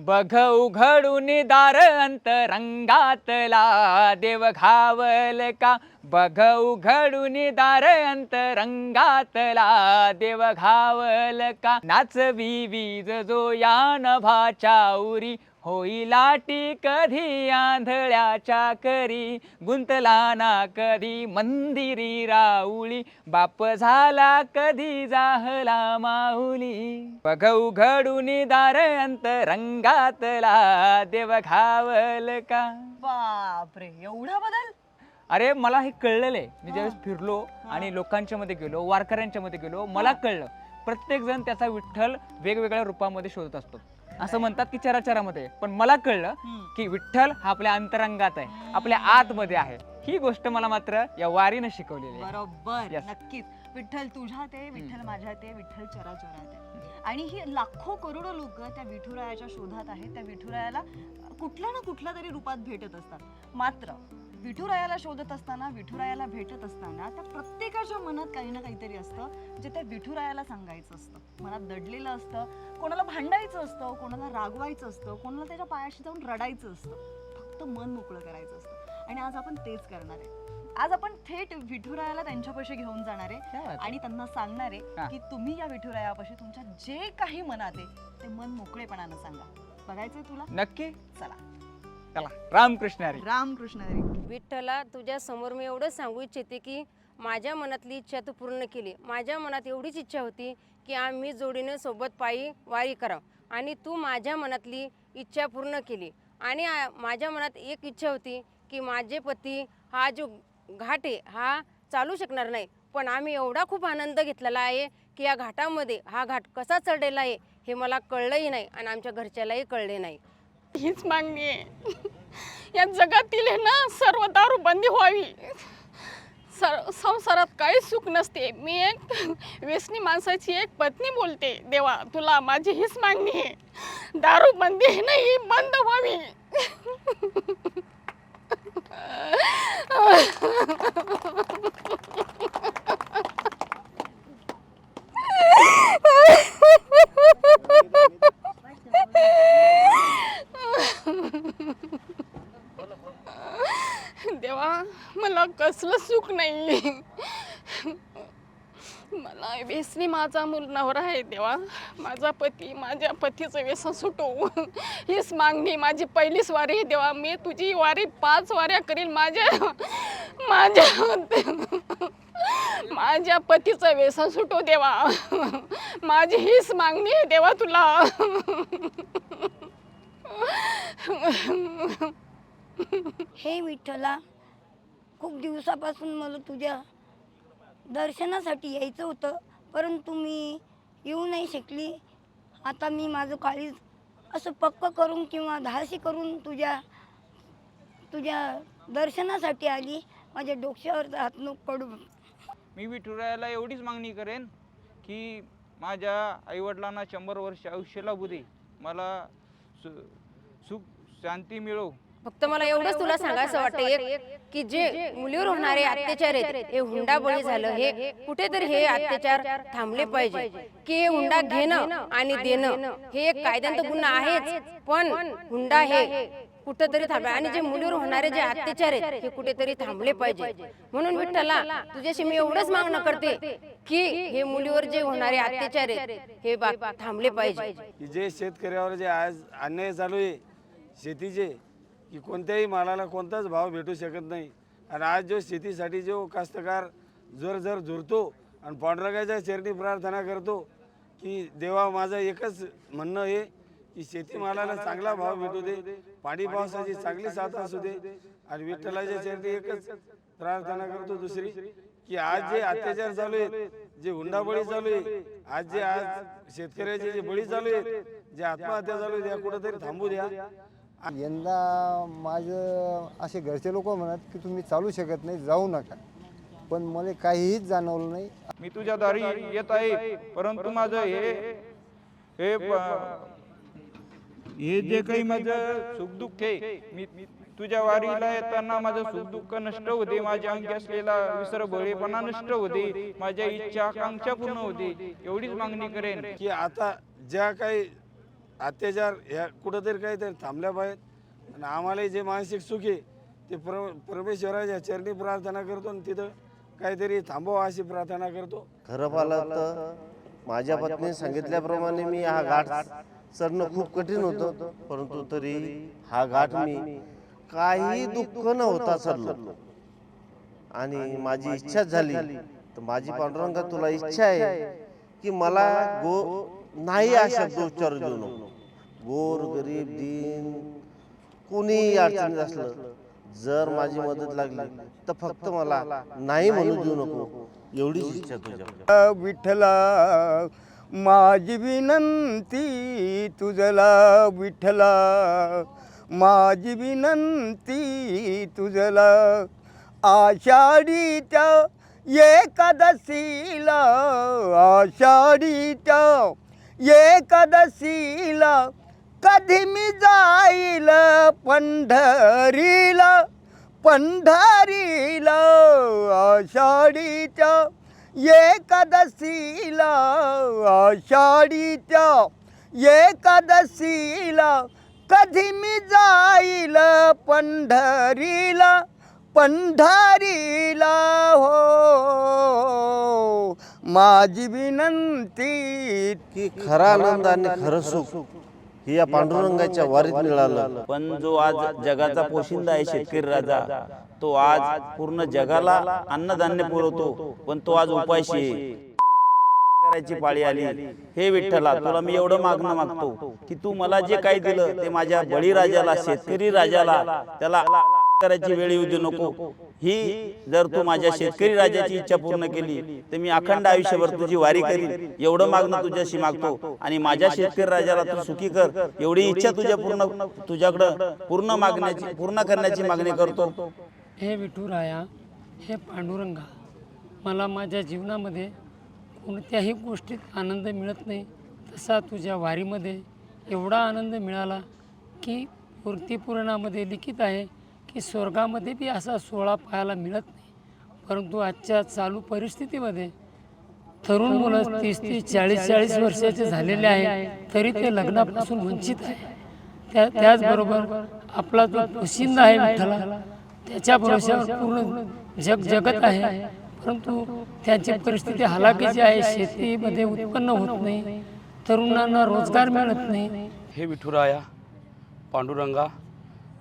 बघ उघडून दार अंतरंगातला देव घावल का? बघ उघडून दार अंतरंगातला देव घावल का? नाचवी वीज जो या नभाच्या उरी होई लाटी कधी आंधळ्याच्या करी गुंतला ना कधी मंदिरी राऊळी बाप झाला कधी जाहला माऊली. बघ उघडून दार अंतरंगातला देव घावल का? बापरे एवढा बदल? अरे मला हे कळलेलं आहे मी ज्यावेळेस फिरलो आणि लोकांच्या मध्ये गेलो वारकऱ्यांच्या मध्ये गेलो मला कळलं. प्रत्येक जण त्याचा विठ्ठल वेगवेगळ्या रूपामध्ये शोधत असतो. असं म्हणतात की चराचरामध्ये. आहे. पण मला कळलं. की विठ्ठल हा आपल्या अंतरंगात आहे. आपल्या आतमध्ये आहे. ही गोष्ट मला मात्र या वारीनं शिकवलेली आहे. बरोबर. Yes. नक्कीच. विठ्ठल तुझ्यात आहे विठ्ठल माझ्यात आहे विठ्ठल चराचरात आहे. आणि ही लाखो करोडो लोक त्या विठुरायाच्या शोधात आहेत. त्या विठुरायाला कुठल्या ना कुठल्या तरी रूपात भेटत असतात. मात्र विठुरायाला शोधत असताना विठुरायाला भेटत असताना त्या प्रत्येकाच्या मनात काही ना काहीतरी असतं जे त्या विठुरायाला सांगायचं असतं. मनात दडलेलं असतं कोणाला भांडायचं असतं कोणाला रागवायचं असतं कोणाला त्याच्या पायाशी जाऊन रडायचं असतं. फक्त मन मोकळं करायचं असतं. आणि आज आपण तेच करणार आहे. आज आपण थेट विठुरायाला त्यांच्यापाशी घेऊन जाणार आहे. आणि त्यांना सांगणार. आहे की तुम्ही या विठुरायापाशी तुमच्या जे काही मनात आहे ते मन मोकळेपणानं सांगा. बघायचंय तुला? नक्की. चला. चला रामकृष्ण हरी. रामकृष्ण हरी. विठ्ठला तुझ्या समोर मी एवढं सांगू इच्छिते की माझ्या मनातली इच्छा तू पूर्ण केली. माझ्या मनात एवढीच इच्छा होती की आम्ही जोडीनं सोबत पायी वारी करावं. आणि तू माझ्या मनातली इच्छा पूर्ण केली. आणि आ- माझ्या मनात एक इच्छा होती की माझे पती हा जो घाट आहे हा चालू शकणार नाही. पण आम्ही एवढा खूप आनंद घेतलेला आहे की या घाटामध्ये हा घाट कसा चढलेला आहे हे मला कळलंही नाही आणि आमच्या घरच्यालाही कळले नाही. हीच मागणी आहे. या जगातील आहे ना सर्व दारू बंदी व्हावी. सर संसारात काही सुख नसते. मी एक व्यसनी माणसाची एक पत्नी बोलते. देवा तुला माझी हीच मागणी आहे. दारू बंदी आहे ना ही बंद व्हावी देवा मला कसलं सुख नाही मी माझा मूल नवरा आहे देवा. माझा पती माझ्या पतीचं व्यसन सुटो. हीच मागणी माझी पहिलीच वारी आहे देवा. मी तुझी वारी पाच वाऱ्या करील माझ्या माझ्या माझ्या पतीचं व्यसन सुटो देवा. माझी हीच मागणी आहे देवा तुला. हे विठ्ठला खूप दिवसापासून मला तुझ्या दर्शनासाठी यायचं होतं. परंतु मी येऊ नाही शकली. आता मी माझं काळीज असं पक्क करून किंवा धाडसी करून तुझ्या तुझ्या दर्शनासाठी आली. माझ्या डोक्यावर हात पडू. मी विठुरायाला एवढीच मागणी करेन की माझ्या आईवडिलांना शंभर वर्ष आयुष्य लाभू दे. मला सु सुख शांती मिळो. फक्त मला एवढंच तुला सांगायचं वाटतं एक की जे मुलीवर होणारे अत्याचार आहेत हे हुंडाबळी झालं हे कुठेतरी हे अत्याचार थांबले पाहिजे की हे हुंडा घेणं आणि देणं हे एक कायद्यात गुन्हा आहेच पण हुंडा हे कुठेतरी थांबले आणि जे मुलीवर होणारे जे अत्याचार आहेत हे कुठेतरी थांबले पाहिजे. म्हणून विठ्ठला तुझ्याशी मी एवढंच मागणं करते की हे मुलीवर जे होणारे अत्याचार आहेत हे थांबले पाहिजे की जे शेतकऱ्यावर जे आज अन्याय चालू आहे शेतीचे की कोणत्याही मालाला कोणताच भाव भेटू शकत नाही. आणि आज जो शेतीसाठी जो कास्तकार जोर जर झुरतो आणि पांडुरंगाच्या चरणी प्रार्थना करतो की देवा माझं एकच म्हणणं आहे की शेतीमालाला चांगला भाव भेटू दे पाणी पावसाची चांगली साथ असू दे आणि विठ्ठलाच्या चरणी एकच प्रार्थना करतो दुसरी की आज जे अत्याचार चालू आहेत जे हुंडाबळी चालू आहे आज जे आज शेतकऱ्याचे जे बळी चालू आहे जे आत्महत्या चालू आहे त्या कुठंतरी थांबू द्या. यंदा माझं असे घरचे लोक म्हणत की तुम्ही चालू शकत नाही जाऊ नका. पण मला काहीच जाणवलं नाही. मी तुझ्या दारी येत आहे परंतु माझं हे हे हे जे काही माझं सुखदुःख आहे मी मी तुझ्या वारीला येताना माझं सुखदुःख नष्ट होते माझ्या अंगी असलेला विसर बळेपणा नष्ट होते माझ्या इच्छा आकांक्षा पूर्ण होते एवढीच मागणी करेन. की आता ज्या काही अत्याचार ह्या कुठंतरी काहीतरी थांबल्या पाहिजेत. आणि आम्हाला जे मानसिक सुख आहे ते प्र परमेश्वराच्या चरणी प्रार्थना करतो आणि तिथं काहीतरी थांबवा अशी प्रार्थना करतो. खरं पाहिलं तर माझ्या पत्नीने सांगितल्याप्रमाणे मी हा घाट चढणं खूप कठीण होतं. परंतु तरी हा घाट मी काही दुःख न होता चढलो. आणि माझी इच्छा झाली. तर माझी पांडुरंगा तुला इच्छा आहे की मला गो नाही हा शब्द उच्चारू देऊ नको. गोर गरीब दीन. कोणीही अडचणीत असलं जर माझी मदत लागली तर फक्त मला नाही म्हणू देऊ नको. एवढीच इच्छा तुझ्या विठ्ठला माझी विनंती तुझला विठ्ठला. माझी विनंती तुझला. आषाढीच्या एकादशीला आषाढीच्या एकादशीला कधी मी जाईल पंढरीला पंढरीला आषाढीच्या एकादशीला आषाढीच्या एकादशीला. कधी मी जाईल पंढरीला पंढरीला हो. माझी विनंती खरा आनंद आणि खरं सुख. हे या पांडुरंगाच्या वारीत मिळालं. पण जो आज जगाचा पोशिंदा आहे शेतकरी राजा तो आज पूर्ण जगाला अन्नधान्य पुरवतो पण तो आज उपाशी करायची पाळी आली. हे विठ्ठला तुला मी एवढं मागणं मागतो की तू मला जे काही दिलं ते माझ्या बळीराजाला शेतकरी राजाला त्याला करायची वेळ येऊ देऊ नको. ही जर तू माझ्या शेतकरी राजाची इच्छा पूर्ण केली तर मी अखंड आयुष्यभर तुझी वारी करीन. एवढं मागणं तुझ्याशी मागतो आणि माझ्या शेतकरी राजाला तू सुखी कर. एवढी इच्छा तुझ्या पूर्ण तुझ्याकडं पूर्ण मागण्याची पूर्ण करण्याची मागणी करतो. हे विठुराया हे पांडुरंगा मला माझ्या जीवनामध्ये कोणत्याही गोष्टीत आनंद मिळत नाही. तसा तुझ्या वारीमध्ये एवढा आनंद मिळाला की मूर्ती पुराणामध्ये लिखित आहे की स्वर्गामध्ये बी असा सोहळा पाहायला मिळत नाही. परंतु आजच्या चालू परिस्थितीमध्ये तरुण मुलं तीस तीस चाळीस चाळीस वर्षाचे झालेले आहे तरी ते लग्नापासून वंचित आहे त्या त्याचबरोबर आपला जो पोशिंदा आहे विठ्ठला त्याच्या भरोश्यावर पूर्ण जग जगत आहे. परंतु त्यांची परिस्थिती हलाखीची आहे शेतीमध्ये उत्पन्न होत नाही. तरुणांना रोजगार मिळत नाही. हे विठुराया पांडुरंगा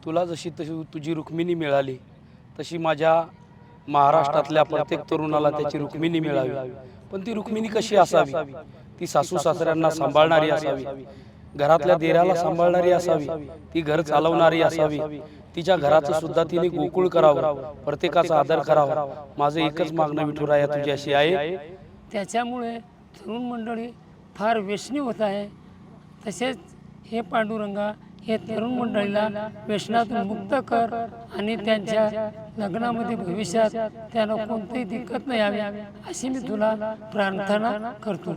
तुला जशी तशी तुझी रुक्मिणी मिळाली तशी माझ्या महाराष्ट्रातल्या प्रत्येक तरुणाला त्याची रुक्मिणी मिळावी. पण ती रुक्मिणी कशी असावी? ती सासू सासऱ्यांना सांभाळणारी असावी. घरातल्या देराला सांभाळणारी असावी. ती घर चालवणारी असावी. तिच्या घराचं सुद्धा तिने गोकुळ करावं. प्रत्येकाचा आदर करावा. माझं एकच मागणं विठुराया तुझ्याशी आहे. त्याच्यामुळे तरुण मंडळी फार व्यसनी होत आहे. तसेच हे पांडुरंगा हे तरुण मंडळीला व्यसनातून मुक्त कर आणि त्यांच्या लग्नामध्ये भविष्यात त्यांना कोणतीही दिक्कत नाही यावी अशी मी तुला प्रार्थना करतो.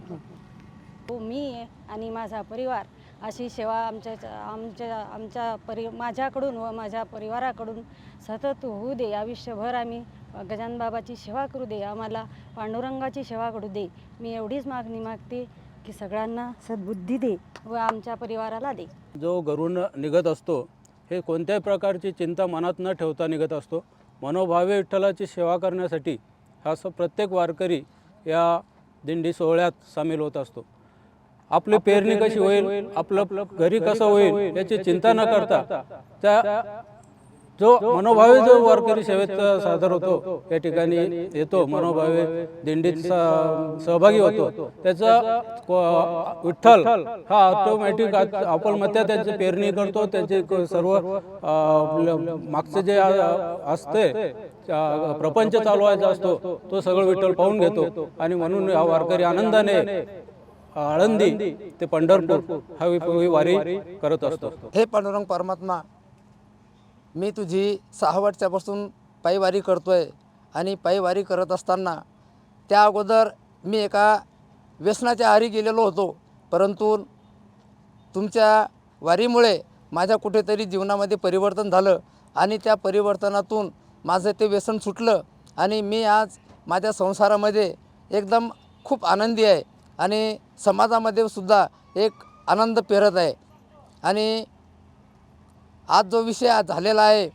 हो, मी आणि माझा परिवार अशी सेवा आमच्या आमच्या आमच्या परि माझ्याकडून व माझ्या परिवाराकडून सतत होऊ दे. आयुष्यभर आम्ही गजानबाबाची सेवा करू दे. आम्हाला पांडुरंगाची सेवा करू दे. मी एवढीच मागणी मागते. की सगळ्यांना सद्बुद्धी दे व आमच्या परिवाराला दे. जो घरून निघत असतो हे कोणत्याही प्रकारची चिंता मनात न ठेवता निघत असतो. मनोभावे विठ्ठलाची सेवा करण्यासाठी हा स प्रत्येक वारकरी या दिंडी सोहळ्यात सामील होत असतो. आपली पेरणी कशी होईल आपलं घरी कसं होईल याची चिंता न करता त्या जो मनोभावे जो वारकरी सेवेत सादर होतो या ठिकाणी येतो मनोभावे दिंडीत सहभागी होतो. त्याचा विठ्ठल हा ऑटोमॅटिक आपण मध्या त्याची पेरणी करतो त्याचे सर्व मागचं जे असते प्रपंच चालवायचा असतो तो सगळं विठ्ठल पाहून घेतो. आणि म्हणून हा वारकरी आनंदाने आळंदी ते पंढरपूर हा वारी करत असतो. हे पांडुरंग परमात्मा मी तुझी सहा वर्षापासून पायवारी आहे आणि पायवारी करत असताना त्या अगोदर मी एका व्यसनाच्या आरी गेलेलो होतो. परंतु तुमच्या वारीमुळे माझ्या कुठेतरी जीवनामध्ये परिवर्तन झालं आणि त्या परिवर्तनातून माझं ते व्यसन सुटलं आणि मी आज माझ्या संसारामध्ये एकदम खूप आनंदी आहे आणि समाजामध्ये सुद्धा एक आनंद पेरत आहे. आणि आज जो विषय आज झालेला आहे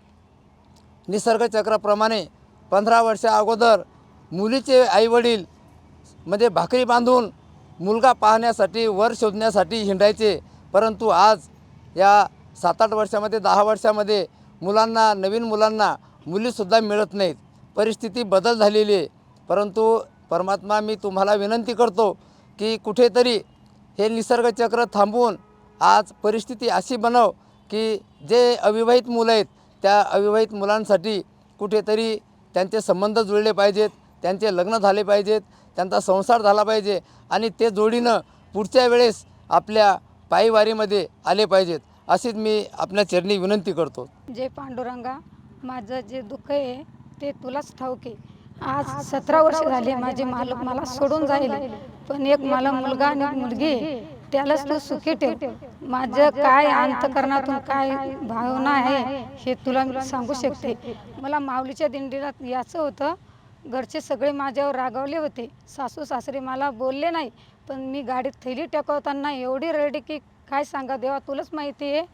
निसर्गचक्राप्रमाणे पंधरा वर्षा अगोदर मुलीचे आईवडील म्हणजे भाकरी बांधून मुलगा पाहण्यासाठी वर शोधण्यासाठी हिंडायचे. परंतु आज या सात आठ वर्षामध्ये दहा वर्षामध्ये मुलांना नवीन मुलांना मुलीसुद्धा मिळत नाहीत. परिस्थिती बदल झालेली आहे. परंतु परमात्मा मी तुम्हाला विनंती करतो की कुठेतरी हे निसर्गचक्र थांबवून आज परिस्थिती अशी बनव की जे अविवाहित मुलं आहेत त्या अविवाहित मुलांसाठी कुठेतरी त्यांचे संबंध जुळले पाहिजेत त्यांचे लग्न झाले पाहिजेत त्यांचा संसार झाला पाहिजे आणि ते जोडीनं पुढच्या वेळेस आपल्या पायीवारीमध्ये आले पाहिजेत अशीच मी आपल्या चरणी विनंती करतो. जे पांडुरंगा माझं जे दुःख आहे ते तुलाच ठाऊक आहे. आज सतरा वर्ष झाली माझे मालक मला सोडून जाईल पण एक मला मुलगा आणि एक मुलगी. त्यालाच तू सुखी ठेव. माझं काय अंतकरणातून काय भावना आहे हे तुला मी सांगू शकते. मला माऊलीच्या दिंडीला याचं होतं. घरचे सगळे माझ्यावर रागावले होते. सासू सासरे मला बोलले नाही. पण मी गाडीत थैली टेकवताना एवढी रडली की काय सांगा देवा तुलाच माहिती आहे.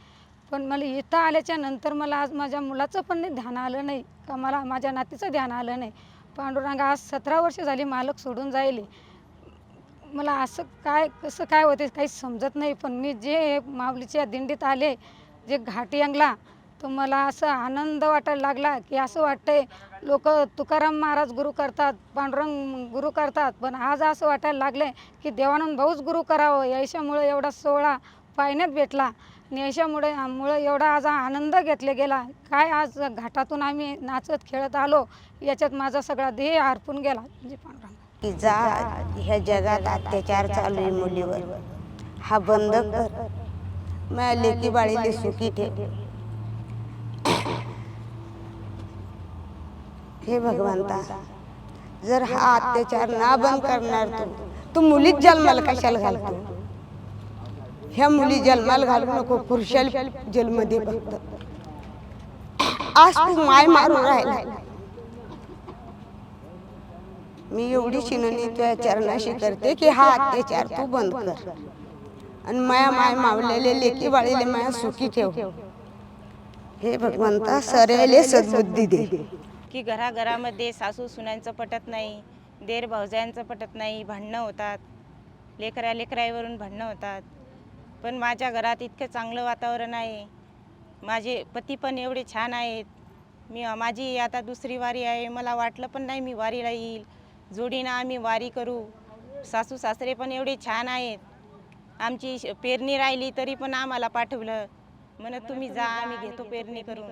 पण मला इथं आल्याच्यानंतर मला आज माझ्या मुलाचं पण नाही ध्यान आलं नाही. का मला माझ्या नातीचं ध्यान आलं नाही. पांडुरंगा आज सतरा वर्ष झाली मालक सोडून जायले. मला असं काय कसं काय होते काही समजत नाही. पण मी जे माऊलीच्या दिंडीत आले जे घाटी अंगला तर मला असं आनंद वाटायला लागला की असं वाटतंय लोक तुकाराम महाराज गुरु करतात पांडुरंग गुरु करतात पण आज असं वाटायला लागले की देवानंद भाऊच गुरु करावं. याच्यामुळं एवढा सोहळा पाहण्यात भेटला आणि याच्यामुळे मुळे एवढा आज आनंद घेतला गेला. काय आज घाटातून आम्ही नाचत खेळत आलो याच्यात माझा सगळा देह हरपून गेला. म्हणजे पांडुरंग. की जा ह्या जगात अत्याचार चालू आहे मुलीवर. हा बंद कर. माझ्या लेकी बाळीले सुखी ठेव. हे भगवंता जर हा अत्याचार ना बंद करणार तू तू मुलीच जन्माला कशाला घालतो? ह्या मुली जन्माला घालू नको पुरुषाला जन्मदे फक्त. आज तू माय मारून राहिला. मी एवढी शिननी तुझ्या चरणाशी करते की हा अत्याचार तू बंद कर. आणि माया माय मावलेले लेकी बाळीले माया सुखी ठेव. हे भगवंता सरेले सद्बुद्धी दे. की घराघरामध्ये सासू सुनांचं पटत नाही देर भावजायांचं पटत नाही भांडणं होतात. लेकऱ्या लेकराईवरून भांडणं होतात. पण माझ्या घरात इतकं चांगलं वातावरण आहे. माझे पती पण एवढे छान आहेत. मी माझी आता दुसरी वारी आहे. मला वाटलं पण नाही मी वारीला येईल. जोडीनं आम्ही वारी करू. सासू सासरे पण एवढे छान आहेत. आमची श- पेरणी राहिली तरी पण आम्हाला पाठवलं. म्हणत तुम्ही जा आम्ही घेतो पेरणी करून.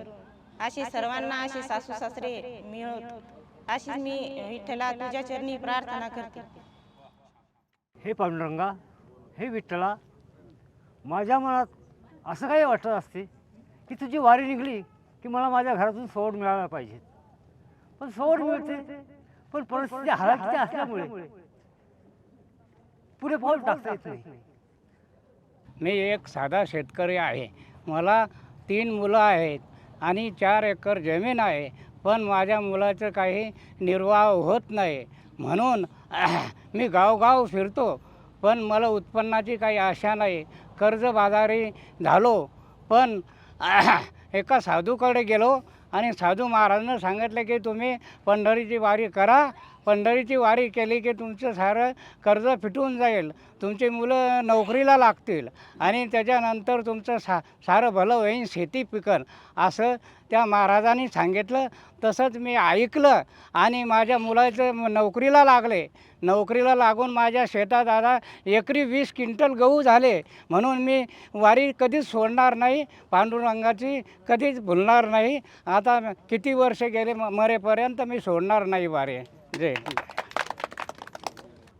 अशी सर्वांना असे सासू सासरे मिळवत अशीच मी विठ्ठला तुझ्या चरणी प्रार्थना करते. हे पांडुरंगा हे विठ्ठला माझ्या मनात असं काही वाटत असते की तुझी वारी निघली की मला माझ्या घरातून सोड मिळायला पाहिजे. पण सोड मिळते पण परिस्थिती हालाकीची असल्यामुळे पुढे पाऊल टाकता येत नाही. मी एक साधा शेतकरी आहे. मला तीन मुलं आहेत आणि चार एकर जमीन आहे पण माझ्या मुलाचं काही निर्वाह होत नाही. म्हणून मी गावगाव फिरतो पण मला उत्पन्नाची काही आशा नाही. कर्जबाजारी झालो पण एका साधूकडे गेलो आणि साधू महाराजांना सांगितलं की तुम्ही पंढरीची वारी करा पंढरीची वारी केली की तुमचं सारं कर्ज फिटून जाईल. तुमची मुलं नोकरीला लागतील. आणि त्याच्यानंतर तुमचं सा सारं भलं होईन शेती पिकन. असं त्या महाराजांनी सांगितलं. तसंच मी ऐकलं आणि माझ्या मुलाचं नोकरीला लागले. नोकरीला लागून माझ्या शेतात आता एकरी वीस क्विंटल गहू झाले. म्हणून मी वारी कधीच सोडणार नाही. पांडुरंगाची कधीच भुलणार नाही. आता किती वर्ष गेले म- मरेपर्यंत मी सोडणार नाही वारी. जय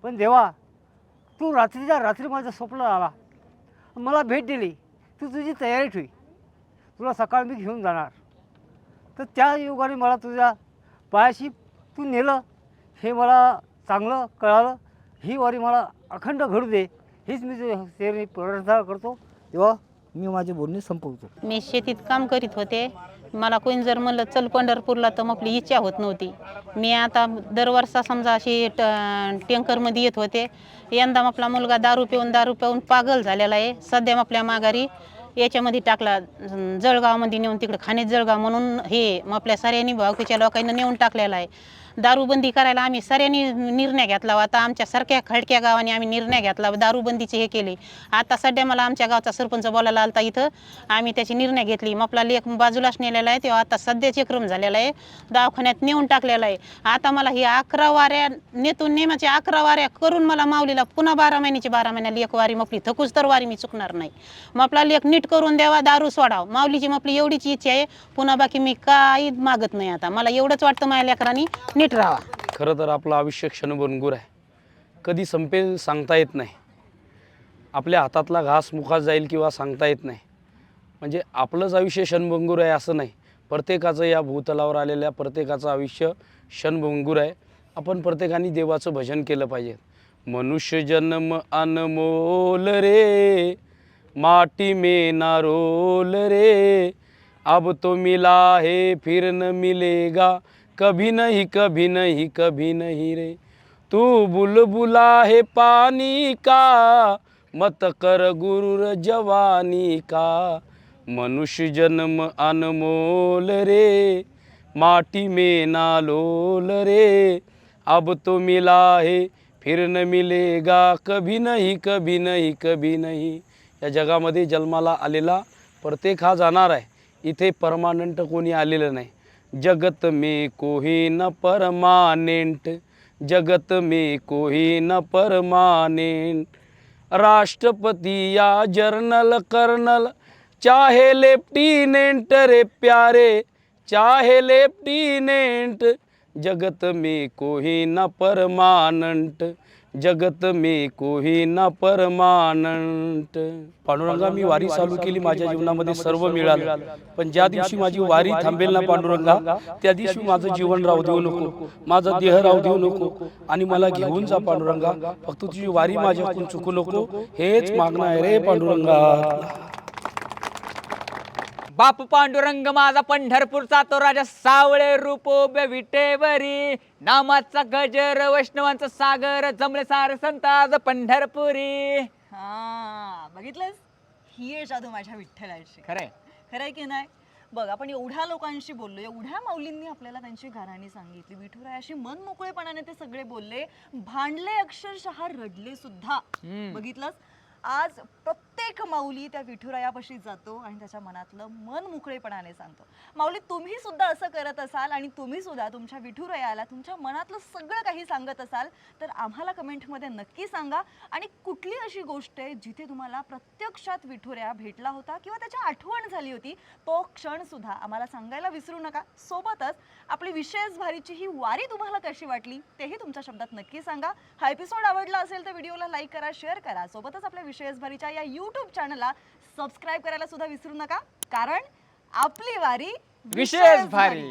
पण देवा तू रात्रीच्या रात्री माझं स्वप्न आला. मला भेट दिली. तू तुझी तयारी ठेवी. तुला सकाळ मी घेऊन जाणार. तर त्या योगाने मला तुझ्या पायाशी तू नेलं. हे मला चांगलं कळालं. ही वारी मला अखंड घडू दे. हीच मी तुझ्या प्रार्थना करतो. तेव्हा मी माझे बोलणे संपवतो. मी शेतीत काम करीत होते. मला कोणी जर म्हणलं चल पंढरपूरला तर मग आपली इच्छा होत नव्हती. मी आता दरवर्षा समजा अशी ट टँकरमध्ये येत होते. यंदा आपला मुलगा दारू पिऊन दारू पिऊन पागल झालेला आहे. सध्या आपल्या माघारी याच्यामध्ये टाकला जळगावमध्ये नेऊन तिकडे खाणे जळगाव म्हणून हे मग आपल्या साऱ्यांनी भावकीच्या लोकांनी नेऊन टाकलेला आहे. दारूबंदी करायला आम्ही साऱ्यांनी निर्णय घेतला आता आमच्यासारख्या खडक्या गावाने आम्ही निर्णय घेतला. दारूबंदीचे हे केले. आता सध्या मला आमच्या गावचा सरपंच बोलायला आलता इथं. आम्ही त्याची निर्णय घेतली. मग आपला लेख बाजूलाच नेलेला आहे. तेव्हा आता सध्याचे क्रम झालेला आहे. दवाखान्यात नेऊन टाकलेला आहे. आता मला ही अकरा वाऱ्या नेतून नेमाचे अकरा वाऱ्या करून मला माऊलीला पुन्हा बारा महिन्याची बारा महिन्या लेख वारी मपली. थकूच तर वारी मी चुकणार नाही. मग आपला लेख नीट करून द्यावा. दारू सोडाव. माऊलीची मपली एवढीच इच्छा आहे. पुन्हा बाकी मी काही मागत नाही आता. मला एवढंच वाटतं माझ्या लेकरांनी नीट राहावा. खरं तर आपलं आयुष्य क्षणभंगूर आहे. कधी संपेल सांगता येत नाही. आपल्या हातातला घास मुखात जाईल किंवा सांगता येत नाही. म्हणजे आपलंच आयुष्य क्षणभंगूर आहे असं नाही. प्रत्येकाचं या भूतलावर आलेल्या प्रत्येकाचं आयुष्य क्षणभंगूर आहे. आपण प्रत्येकाने देवाचं भजन केलं पाहिजे. मनुष्य जन्म अनमोल रे माटी में ना रोल रे. अब तो मिला है फिर न मिलेगा. कभी नहीं कभी नहीं कभी नहीं रे। तू बुलबुला है पानी का मत कर गुरुर जवानी का। मनुष्य जन्म अनमोल रे माटी में नालोल रे। अब तो मिला है फिर न मिलेगा। कभी नहीं कभी नहीं कभी नहीं। या जगामध्ये जन्माला आलेला प्रत्येक हा जाणार आहे. इथे परमानंट कोणी आलेलं नाही. जगत में कोई न परमानेंट जगत में कोई न परमानेंट। राष्ट्रपति या जर्नल कर्नल चाहे लेफ्टिनेंट रे प्यारे चाहे लेफ्टिनेंट जगत में कोई न परमानेंट। जगत में कोई न परमानंट. पांडुरंगा मी वारी चालू केली माझ्या जीवनामध्ये सर्व मिळालं. पण ज्या दिवशी माझी वारी थांबेल ना पांडुरंगा त्या दिवशी माझं जीवन राहू देऊ नको. माझा देह राहू देऊ नको. आणि मला घेऊन जा पांडुरंगा. फक्त तुझी वारी माझ्याकडून चुकू नको. हेच मागणं आहे रे पांडुरंगा. बाप पांडुरंग माझा पंढरपूरचा तो राजा सावळे रूपोबे विटेवरी. नामाचा गजर वैष्णवांचा सागर जमले सारे संत आज पंढरपुरी. हा बघितलंस? ही आहे जादू माझ्या विठ्ठलाची. खरंय. खरंय की नाही? बघ आपण एवढ्या लोकांशी बोललो एवढ्या माऊलींनी आपल्याला त्यांची गाराणी सांगितली. विठुरायाशी मन मोकळेपणाने ते सगळे बोलले. भांडले अक्षरशः रडले सुद्धा. बघितलंस? आज प्रत्येक माऊली त्या विठुरायापाशी जातो आणि त्याच्या मनातलं मन मोकळेपणाने सांगतो. माऊली तुम्ही सुद्धा असं करत असाल आणि तुम्ही सुद्धा तुमच्या विठुरायाला तुमच्या मनातलं सगळं काही सांगत असाल तर आम्हाला कमेंटमध्ये नक्की सांगा. आणि कुठली अशी गोष्ट आहे जिथे तुम्हाला प्रत्यक्षात विठुराया भेटला होता किंवा त्याची आठवण झाली होती तो क्षण सुद्धा आम्हाला सांगायला विसरू नका. सोबतच आपली विशेष भारीची ही वारी तुम्हाला कशी वाटली तेही तुमच्या शब्दात नक्की सांगा. हा एपिसोड आवडला असेल तर व्हिडिओला लाईक करा शेअर करा. सोबतच आपल्या विशेष भारीच्या या यूट्यूब चॅनलला सबस्क्राईब करायला सुद्धा विसरू नका. कारण आपली वारी विशेष भारी.